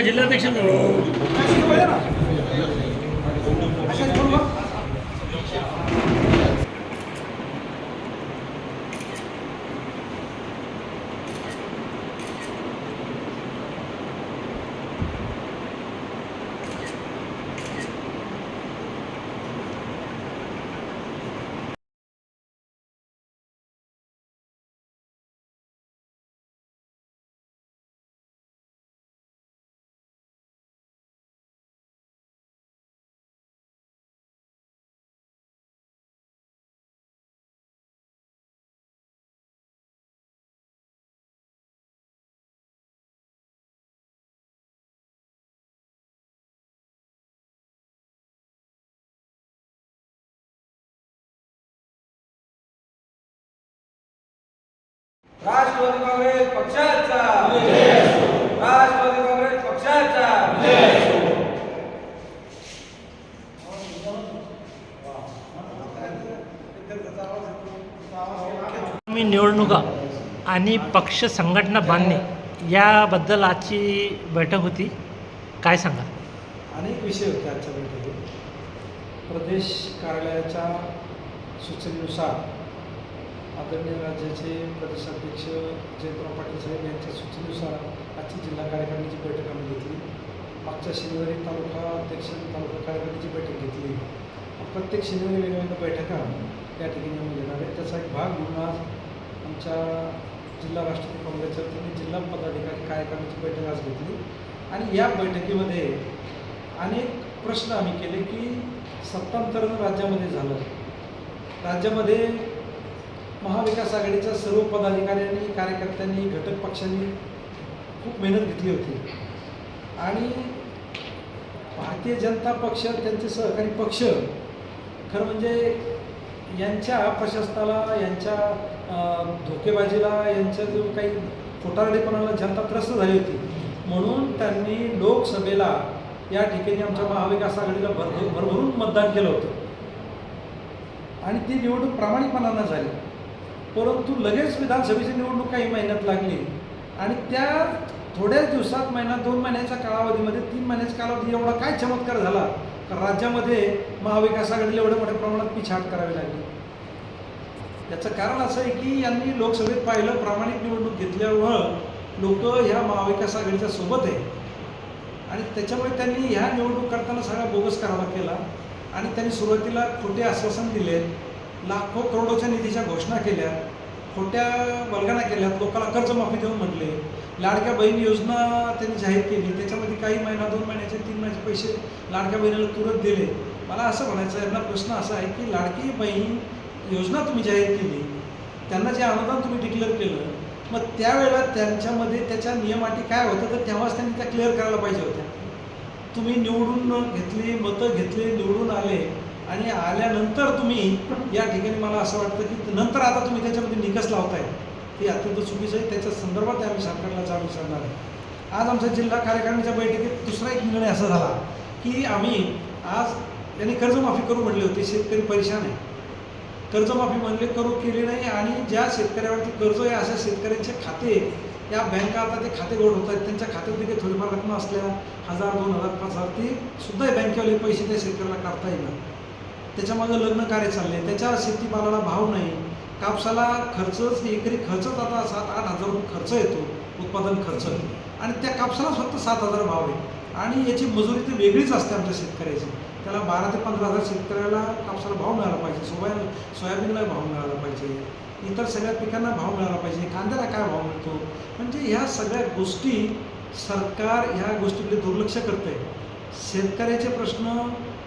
जिल्हाध्यक्ष राष्ट्रवादी काँग्रेस पक्षाचा. राष्ट्रवादी काँग्रेस पक्षाचा. मी निवडणुका आणि पक्ष संघटना बांधणे याबद्दल आजची बैठक होती. काय सांगा अनेक विषय होते आजच्या बैठकीत. प्रदेश कार्यालयाच्या सूचनेनुसार आदरणीय राज्याचे प्रदेशाध्यक्ष जयंतराव पाटील साहेब यांच्या सूचनेनुसार आजची जिल्हा कार्यकारिणीची बैठक आम्ही घेतली. मागच्या शनिवारी तालुका अध्यक्ष तालुका कार्यकारिणीची बैठक घेतली. प्रत्येक शनिवारी वेगवेगळ्या बैठका या ठिकाणी आम्ही घेणार आहे. त्याचा एक भाग म्हणून आज आमच्या जिल्हा राष्ट्रवादी काँग्रेसच्या वतीने जिल्हा पदाधिकारी कार्यकारिणीची बैठक आज घेतली. आणि या बैठकीमध्ये अनेक प्रश्न आम्ही केले की सत्तांतरण राज्यामध्ये झालं. राज्यामध्ये महाविकास आघाडीच्या सर्व पदाधिकाऱ्यांनी कार्यकर्त्यांनी घटक पक्षांनी खूप मेहनत घेतली होती. आणि भारतीय जनता पक्ष त्यांचे सहकारी पक्ष खरं म्हणजे यांच्या प्रशासनाला यांच्या धोकेबाजीला यांच्या जो काही खोटारडेपणाला जनता त्रस्त झाली होती. म्हणून त्यांनी लोकसभेला या ठिकाणी आमच्या महाविकास आघाडीला भर भरभरून मतदान केलं होतं. आणि ती निवडणूक प्रामाणिकपणानं झाली. परंतु लगेच विधानसभेची निवडणूक काही महिन्यात लागली. आणि त्या थोड्याच दिवसात महिना दोन महिन्याच्या कालावधीमध्ये तीन महिन्याच्या कालावधी एवढा काय चमत्कार झाला? तर राज्यामध्ये महाविकास आघाडीला एवढ्या मोठ्या प्रमाणात पिछाट करावी लागली. याचं कारण असं आहे की यांनी लोकसभेत पाहिलं प्रामाणिक निवडणूक घेतल्यामुळं लोक ह्या महाविकास आघाडीच्या सोबत आहे आणि त्याच्यामुळे त्यांनी ह्या निवडणूक करताना सगळा बोगस करावा केला. आणि त्यांनी सुरुवातीला खोटे आश्वासन दिले लाखो करोडोच्या निधीच्या घोषणा केल्या खोट्या वल्गना केल्यात लोकांना कर्जमाफी देऊन म्हटले. लाडक्या बहीण योजना त्यांनी जाहीर केली. त्याच्यामध्ये काही महिना दोन महिन्याचे तीन महिन्याचे पैसे लाडक्या बहिणीला तुरंत दिले. मला असं म्हणायचं आहे, यांना प्रश्न असा आहे की लाडकी बहीण योजना तुम्ही जाहीर केली त्यांना जे अनुदान तुम्ही डिक्लेअर केलं मग त्यावेळेला त्यांच्यामध्ये त्याच्या नियमाटी काय होतं? तर तेव्हाच त्यांनी त्या क्लिअर करायला पाहिजे होत्या. तुम्ही निवडून घेतली मतं घेतली निवडून आले आणि आल्यानंतर तुम्ही या ठिकाणी मला असं वाटतं की नंतर आता तुम्ही त्याच्यामध्ये निकस लावताय. ते अत्यंत चुकीचं आहे. त्याच्या संदर्भात आम्ही सरकारला जाब विचारणार आहे. आज आमच्या जिल्हा कार्यकारिणीच्या बैठकीत दुसरा एक निर्णय असा झाला की आम्ही आज त्यांनी कर्जमाफी करू म्हणली होते. शेतकरी परेशान आहे. कर्जमाफी म्हणले करू केली नाही आणि ज्या शेतकऱ्यावरती कर्ज आहे अशा शेतकऱ्यांचे खाते या बँका आता ते खाते गोड होत आहेत. त्यांच्या खात्यात देखील थोडीफार रक्कम असल्या हजार दोन हजार पाच हजार ती सुद्धा बँकेवाले पैसे त्या शेतकऱ्याला काढता येणार. त्याच्यामागं लग्न कार्य चालले त्याच्या शेतीमालाला भाव नाही. कापसाला खर्चच एकरी खर्चच आता सात आठ हजार खर्च येतो उत्पादन खर्च. आणि त्या कापसाला फक्त सात हजार भाव आहे. आणि याची मजुरी तर वेगळीच असते आमच्या शेतकऱ्याची. त्याला बारा ते पंधरा हजार शेतकऱ्याला कापसाला भाव मिळाला पाहिजे. सोया सोयाबीनला भाव मिळाला पाहिजे. इतर सगळ्या पिकांना भाव मिळाला पाहिजे. कांद्याला काय भाव मिळतो? म्हणजे ह्या सगळ्या गोष्टी सरकार ह्या गोष्टीकडे दुर्लक्ष करते शेतकऱ्याचे प्रश्न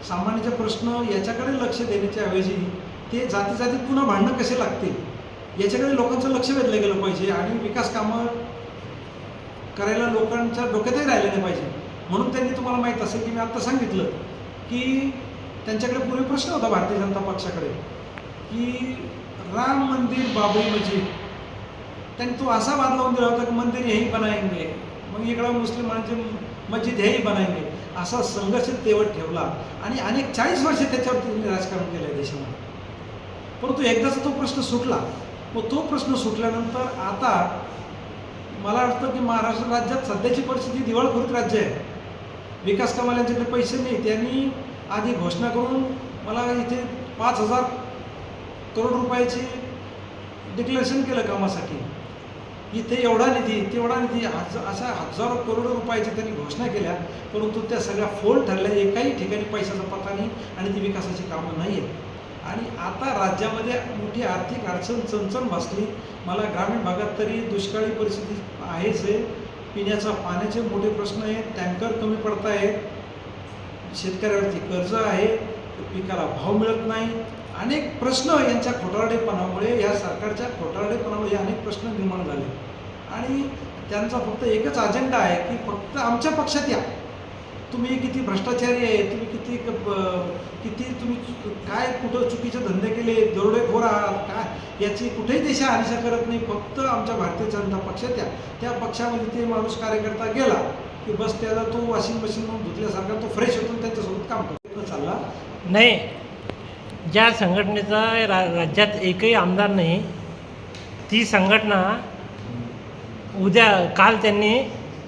सामान्यचे प्रश्न याच्याकडे लक्ष देण्याच्या ऐवजी ते जाती जातीत पुन्हा भांडणं कसे लागतील? याच्याकडे लोकांचं लक्ष वेधलं गेलं पाहिजे आणि विकास कामं करायला लोकांच्या डोक्यातही राहिलं नाही पाहिजे. म्हणून त्यांनी तुम्हाला माहीत असेल की मी आत्ता सांगितलं की त्यांच्याकडे पूर्वी प्रश्न होता भारतीय जनता पक्षाकडे की राम मंदिर बाबरी मस्जिद. त्यांनी तो असा वाद लावून दिला होता की मंदिर हेही बनाएंगे मग इकडं मुस्लिमांचे म्हणजे मस्जिद हेही बनाएंगे असा संघर्ष तेवढ ठेवला. आणि अनेक चाळीस वर्ष त्याच्यावरती त्यांनी राजकारण केलं आहे देशामध्ये. परंतु एकदाचा तो प्रश्न सुटला. मग तो प्रश्न सुटल्यानंतर आता मला वाटतं की महाराष्ट्र राज्यात सध्याची परिस्थिती दिवाळखोरीत राज्य आहे. विकास कामाला यांच्याकडे पैसे नाही त्यांनी आधी घोषणा करून मला इथे पाच हजार करोड रुपयाची डिक्लेरेशन केलं कामासाठी. इथे एवढा निधी तेवढा निधी हज अशा हजारो करोडो रुपयाची त्यांनी घोषणा केल्या परंतु त्या सगळ्या फोल ठरल्या एकाही ठिकाणी पैशाचा पत्ता नाही आणि ती विकासाची कामं नाही आहेत आणि आता राज्यामध्ये मोठी आर्थिक अडचण चणचण बसली मला ग्रामीण भागात तरी दुष्काळी परिस्थिती आहेच आहे. पिण्याचा पाण्याचे मोठे प्रश्न आहेत टँकर कमी पडत आहेत शेतकऱ्यावरती कर्ज आहे पिकाला भाव मिळत नाही. अनेक प्रश्न यांच्या खोटारडेपणामुळे या सरकारच्या खोटारडेपणामुळे अनेक प्रश्न निर्माण झाले. आणि त्यांचा फक्त एकच अजेंडा आहे की फक्त आमच्या पक्षात या. तुम्ही किती भ्रष्टाचारी आहे तुम्ही किती किती तुम्ही काय कुठं चुकीचे धंदे केले दरोडेखोर आहात काय? याची कुठेही देशा आनिशा करत नाही फक्त आमच्या भारतीय जनता पक्षात या. त्या पक्षामध्ये ते माणूस कार्यकर्ता गेला की बस त्याला तो वॉशिंग मशीन धुतल्यासारखा तो फ्रेश होतो त्यांच्यासोबत काम करतो. चालला. नाही ज्या संघटनेचा रा राज्यात एकही आमदार नाही ती संघटना उद्या काल त्यांनी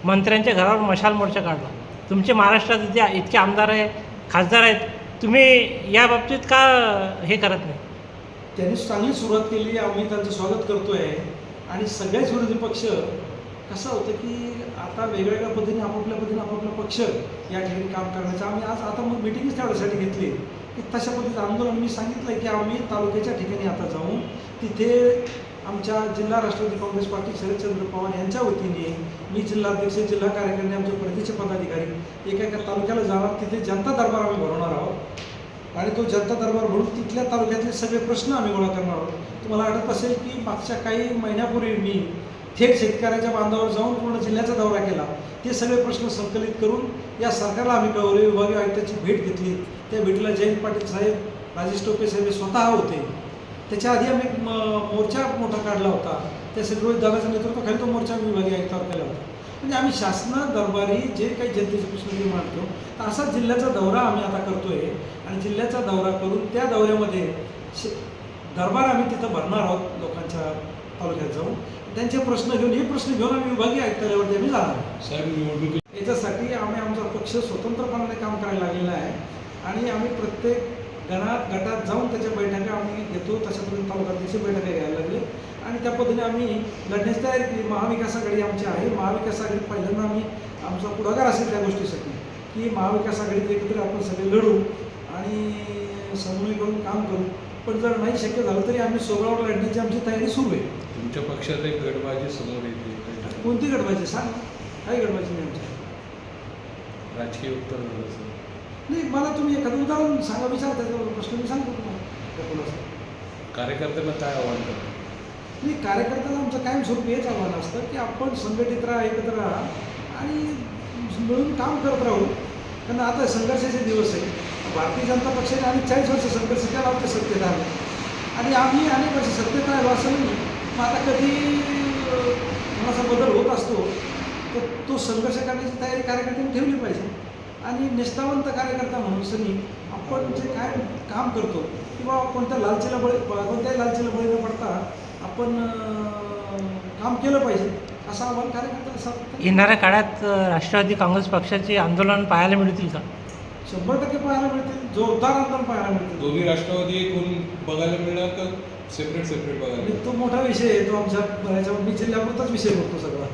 मंत्र्यांच्या घरावर मशाल मोर्चा काढला. तुमचे महाराष्ट्रात ज्या इतके आमदार आहे खासदार आहेत तुम्ही या बाबतीत का हे करत नाही? त्यांनी चांगली सुरुवात केली आम्ही त्यांचं स्वागत करतोय. आणि सगळेच विरोधी पक्ष कसं होतं की आता वेगवेगळ्या पद्धतीने आपापल्या पद्धतीने आपापला पक्ष या ठिकाणी काम करण्याचं. आम्ही आज आता मग मिटिंगच त्यासाठी घेतली. तशा पद्धतीचं आंदोलन मी सांगितलं की आम्ही तालुक्याच्या ठिकाणी आता जाऊन तिथे आमच्या जिल्हा राष्ट्रवादी काँग्रेस पार्टी शरदचंद्र पवार यांच्या वतीने मी जिल्हाध्यक्ष जिल्हा कार्यकारिणी आमचे प्रदेश पदाधिकारी एका एका तालुक्याला जाणार तिथे जनता दरबार आम्ही भरवणार आहोत. आणि तो जनता दरबार भरून तिथल्या तालुक्यातले सगळे प्रश्न आम्ही गोळा करणार आहोत. तुम्हाला आठवत असेल की मागच्या काही महिन्यापूर्वी मी थेट शेतकऱ्याच्या बांधावर जाऊन पूर्ण जिल्ह्याचा दौरा केला. ते सगळे प्रश्न संकलित करून या सरकारला आम्ही कळवले विभागीय आयुक्ताची भेट घेतली. त्या भेटीला जयंत पाटील साहेब राजेश टोपे साहेब स्वतः होते. त्याच्या आधी आम्ही एक म- मोर्चा मोठा काढला होता. त्यासाठी रोहित दादाच्या नेतृत्वाखाली तो मोर्चा विभागीय आयुक्तावर केला होता. म्हणजे आम्ही शासना दरबारी जे काही जनतेचे प्रश्न ते मांडतो तर असा जिल्ह्याचा दौरा आम्ही आता करतोय. आणि जिल्ह्याचा दौरा करून त्या दौऱ्यामध्ये शे दरबार आम्ही तिथं भरणार आहोत लोकांच्या तालुक्यात जाऊन त्यांचे प्रश्न घेऊन हे प्रश्न घेऊन आम्ही विभागीय आयुक्तालयावरती आम्ही जाणार साहेब निवडणुकी याच्यासाठी आम्ही आमचा पक्ष स्वतंत्रपणाने काम करायला लागलेला आहे आणि आम्ही प्रत्येक गणात गटात जाऊन त्याच्या बैठका आम्ही घेतो. तशापर्यंत तालुक्याची बैठका घ्यायला लागले. आणि त्या पद्धतीने आम्ही लढण्याची तयारी केली. महाविकास आघाडी आमची आहे. महाविकास आघाडीत पहिल्यांदा आम्ही आमचा पुढाकार असेल त्या गोष्टीसाठी की महाविकास आघाडीत एकत्र आपण सगळे लढू आणि समन्वय करून काम करू. पण जर नाही शक्य झालं तरी आम्ही सोबळावर लढण्याची आमची तयारी सुरू आहे. तुमच्या पक्षात एक गटबाजी समोर येते? कोणती गडबाजी सांग. काही गडबाजी नाही आमची? राजकीय उत्तर झालं सर नाही मला तुम्ही एखादं उदाहरण सांगा विचार त्याच्यावर. प्रश्न मी सांगतो तुम्हाला. कार्यकर्त्यांना काय आव्हान करतात नाही कार्यकर्त्याला आमचं कायमस्वरूपी हेच आव्हान असतं की आपण संघटित राहा एकत्र राहा आणि मिळून काम करत राहू. कारण आता संघर्षाचे दिवस आहे. भारतीय जनता पक्षाने अनेक चाळीस वर्ष संघर्ष केला होता सत्तेत आले. आणि आम्ही अनेक वर्ष सत्तेत राहिलो असं नाही. मग आता कधी थोडासा बदल होत असतो तर तो संघर्ष करण्याची तयारी कार्यकर्त्यांनी ठेवली पाहिजे. आणि निष्ठावंत कार्यकर्ता म्हणून सनी आपण जे काय काम करतो किंवा कोणत्या लालचीला बळी कोणत्याही लालचीला बळी न पडता आपण काम केलं पाहिजे असं आव्हान कार्यकर्त्याला येणाऱ्या काळात राष्ट्रवादी काँग्रेस पक्षाचे आंदोलन पाहायला मिळतील का? शंभर टक्के पाहायला मिळतील जोरदार आंदोलन पाहायला मिळतील. दोन्ही राष्ट्रवादी एक होऊन बघायला मिळणार का? सेपरेट सेपरेट बघायला आणि तो मोठा विषय आहे तो आमच्या ह्याच्यावर मी जिल्ह्यापुरताच विषय बघतो सगळा.